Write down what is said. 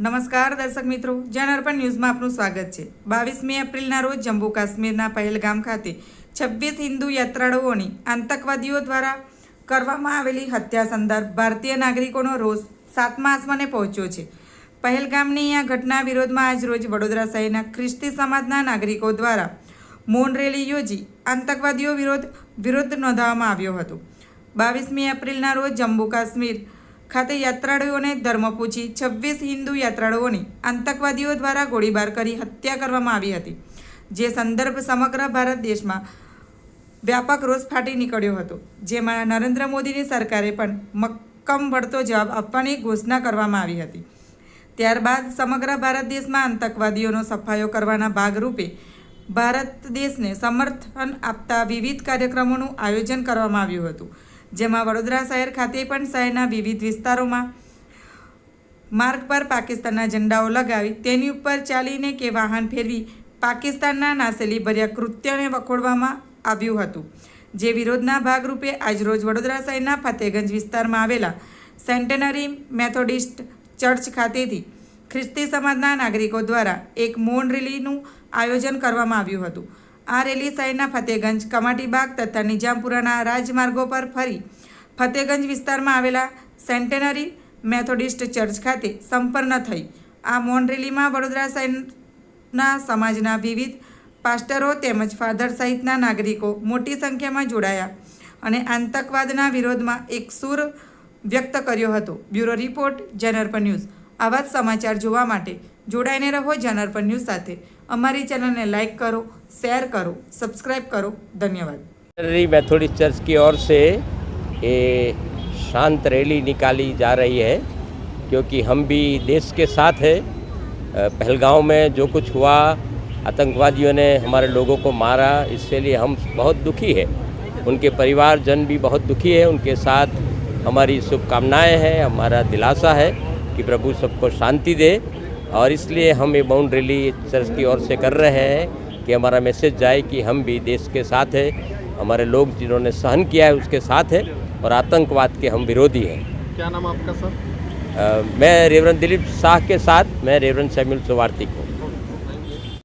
નમસ્કાર દર્શક મિત્રો, જન અર્પણ ન્યૂઝમાં આપનું સ્વાગત છે. બાવીસમી એપ્રિલના રોજ જમ્મુ કાશ્મીરના પહેલગામ ખાતે છવ્વીસ હિન્દુ યાત્રાળુઓની આતંકવાદીઓ દ્વારા કરવામાં આવેલી હત્યા સંદર્ભ ભારતીય નાગરિકોનો રોષ સાતમા આસમાને પહોંચ્યો છે. પહેલગામની આ ઘટના વિરોધમાં આજરોજ વડોદરા શહેરના ખ્રિસ્તી સમાજના નાગરિકો દ્વારા મૌન રેલી યોજી આતંકવાદીઓ વિરોધ વિરોધ નોંધાવવામાં આવ્યો હતો. બાવીસમી એપ્રિલના રોજ જમ્મુ કાશ્મીર ખાતે યાત્રાળુઓને ધર્મ પૂછી છવ્વીસ હિન્દુ યાત્રાળુઓની આતંકવાદીઓ દ્વારા ગોળીબાર કરી હત્યા કરવામાં આવી હતી, જે સંદર્ભ સમગ્ર ભારત દેશમાં વ્યાપક રોષ ફાટી નીકળ્યો હતો, જેમાં નરેન્દ્ર મોદીની સરકારે પણ મક્કમ વળતો જવાબ આપવાની ઘોષણા કરવામાં આવી હતી. ત્યારબાદ સમગ્ર ભારત દેશમાં આતંકવાદીઓનો સફાયો કરવાના ભાગરૂપે ભારત દેશને સમર્થન આપતા વિવિધ કાર્યક્રમોનું આયોજન કરવામાં આવ્યું હતું જેમાં વડોદરા શહેર ખાતે પણ શહેરના વિવિધ વિસ્તારોમાં માર્ગ પર પાકિસ્તાનના ઝંડાઓ લગાવી, તેની ઉપર ચાલીને કે વાહન ફેરવી પાકિસ્તાનના નાસેલી ભર્યા કૃત્યને વખોડવામાં આવ્યું હતું. જે વિરોધના ભાગરૂપે આજરોજ વડોદરા શહેરના ફતેગંજ વિસ્તારમાં આવેલા સેન્ટેનરી મેથોડિસ્ટ ચર્ચ ખાતેથી ખ્રિસ્તી સમાજના નાગરિકો દ્વારા એક મૌન રેલીનું આયોજન કરવામાં આવ્યું હતું. આ રેલી શહેરના ફતેગંજ, કમાટીબાગ તથા નિજામપુરાના રાજમાર્ગો પર ફરી ફતેગંજ વિસ્તારમાં આવેલા સેન્ટેનરી મેથોડિસ્ટ ચર્ચ ખાતે સંપન્ન થઈ. આ મૌન રેલીમાં વડોદરા શહેરના સમાજના વિવિધ પાસ્ટરો તેમજ ફાધર સહિતના નાગરિકો મોટી સંખ્યામાં જોડાયા અને આતંકવાદના વિરોધમાં એક સુર વ્યક્ત કર્યો હતો. બ્યુરો રિપોર્ટ જનરપ ન્યૂઝ. આવા જ સમાચાર જોવા માટે જોડાઈને રહો જનરપ ન્યૂઝ સાથે અમારી ચેનલને લાઈક કરો शेयर करो सब्सक्राइब करो धन्यवाद सेनेटरी मेथोडिस्ट चर्च की ओर से ये शांत रैली निकाली जा रही है क्योंकि हम भी देश के साथ हैं अ, पहलगांव में जो कुछ हुआ आतंकवादियों ने हमारे लोगों को मारा इसके लिए हम बहुत दुखी हैं उनके परिवारजन भी बहुत दुखी है उनके साथ हमारी शुभकामनाएं हैं हमारा दिलासा है कि प्रभु सबको शांति दे और इसलिए हम ये बाउंड रैली चर्च की ओर से कर रहे हैं कि हमारा मैसेज जाए कि हम भी देश के साथ हैं हमारे लोग जिन्होंने सहन किया है उसके साथ है और आतंकवाद के हम विरोधी हैं। क्या नाम आपका सर? आ, मैं रेवरन दिलीप शाह के साथ मैं रेवरन सैम्यूल सोवार्ती को